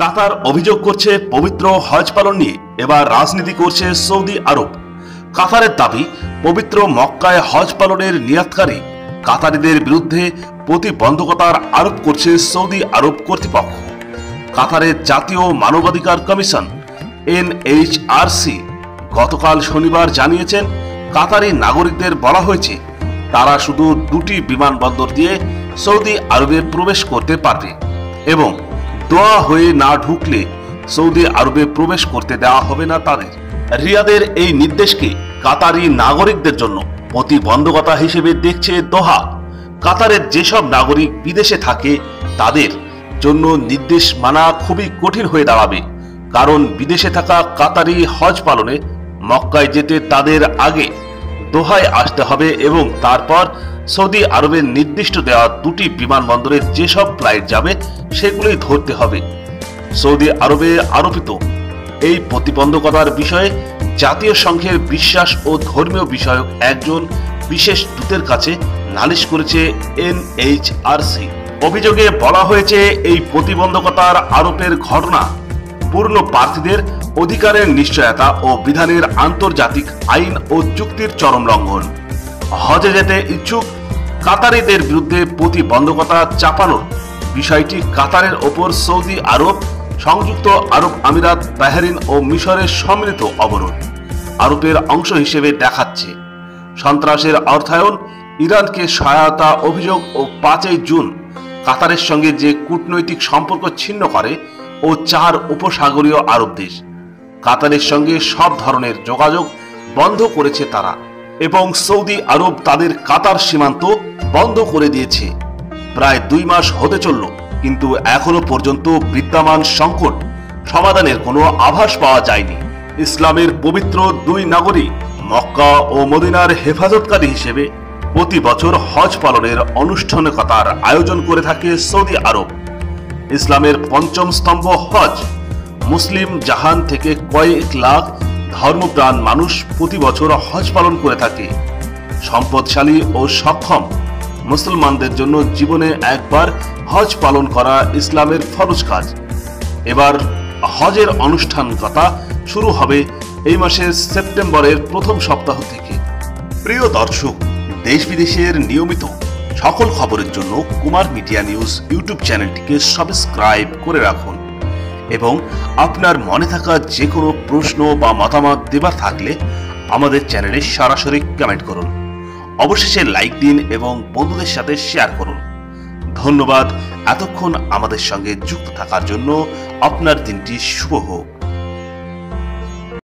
কাতার অভিযোগ করছে পবিত্র হজ পালন নিয়ে, এবার রাজনীতি করছে সৌদি আরব। কাতারের দাবি, পবিত্র মক্কায় হজ পালনের নিয়াতকারী কাতারিদের বিরুদ্ধে প্রতিবন্ধকতার আরোপ করছে সৌদি আরব কর্তৃপক্ষ। কাতারের জাতীয় মানবাধিকার কমিশন, এনএইচআরসি, গতকাল শনিবার জানিয়েছেন, কাতারি নাগরিকদের বলা হয়েছে, তারা শুধু দুটি বিমানবন্দর দিয়ে সৌদি আরবে প্রবেশ করতে পারবে এবং দোয়া হয়ে না ঢুকলে সৌদি আরবে প্রবেশ করতে দেওয়া হবে না তাদের। রিয়াদের এই নির্দেশকে কাতারি নাগরিকদের জন্য প্রতিবন্ধকতা হিসেবে দেখছে দোহা। কাতারের যেসব নাগরিক বিদেশে থাকে, তাদের জন্য নির্দেশ মানা খুবই কঠিন হয়ে দাঁড়াবে। কারণ বিদেশে থাকা কাতারি হজ পালনে মক্কায় যেতে তাদের আগে দোহায় আসতে হবে এবং তারপর সৌদি আরবের নির্দিষ্ট দেওয়া দুটি বিমানবন্দরে যেসব ফ্লাইট যাবে, সেগুলোই ধরতে হবে। সৌদি আরবে আরোপিত এই প্রতিবন্ধকতার বিষয়ে জাতীয় সংঘের বিশ্বাস ও ধর্মীয় বিষয়ক একজন বিশেষ দূতের কাছে নালিশ করেছে এনএইচআরসি। অভিযোগে বলা হয়েছে, এই প্রতিবন্ধকতার আরোপের ঘটনা পূর্ণ প্রার্থীদের অধিকারের নিশ্চয়তা ও বিধানের আন্তর্জাতিক আইন ও চুক্তির চরম লঙ্ঘন। হজে যেতে ইচ্ছুক কাতারিদের বিরুদ্ধে প্রতিবন্ধকতা চাপানোর বিষয়টি কাতারের ওপর সৌদি আরব, সংযুক্ত আরব আমিরাত, বাহরিন ও মিশরের সম্মিলিত অবরোধ। আরবের অংশ হিসেবে দেখাচ্ছে, সন্ত্রাসের অর্থায়ন, ইরানকে সহায়তা অভিযোগ ও পাঁচই জুন কাতারের সঙ্গে যে কূটনৈতিক সম্পর্ক ছিন্ন করে ও চার উপসাগরীয় আরব দেশ। কাতারের সঙ্গে সব ধরনের যোগাযোগ বন্ধ করেছে তারা এবং সৌদি আরব তাদের কাতার সীমান্ত বন্ধ করে দিয়েছে। প্রায় দুই মাস হতে চলল, কিন্তু এখনও পর্যন্ত বিদ্যমান সংকট সমাধানের কোনো আভাস পাওয়া যায়নি। ইসলামের পবিত্র দুই নাগরিক মক্কা ও মদিনার হেফাজতকারী হিসেবে প্রতি বছর হজ পালনের আনুষ্ঠানিকতার আয়োজন করে থাকে সৌদি আরব। ইসলামের পঞ্চম স্তম্ভ হজ। মুসলিম জাহান থেকে কয়েক লাখ ধর্মপ্রাণ মানুষ প্রতি বছর হজ পালন করে থাকে। সম্পদশালী ও সক্ষম মুসলমানদের জন্য জীবনে একবার হজ পালন করা ইসলামের ফরজ কাজ। এবার হজের অনুষ্ঠান কথা শুরু হবে এই মাসের সেপ্টেম্বরের প্রথম সপ্তাহ থেকে। প্রিয় দর্শক, দেশ বিদেশের নিয়মিত সকল খবরের জন্য কুমার মিডিয়া নিউজ ইউটিউব চ্যানেলটিকে সাবস্ক্রাইব করে রাখুন এবং আপনার মনে থাকা যে কোনো প্রশ্ন বা মতামত দেবার থাকলে আমাদের চ্যানেলে সরাসরি কমেন্ট করুন। অবশেষে লাইক দিন এবং বন্ধুদের সাথে শেয়ার করুন। ধন্যবাদ। এতক্ষণ আমাদের সঙ্গে যুক্ত থাকার জন্য আপনার দিনটি শুভ হোক।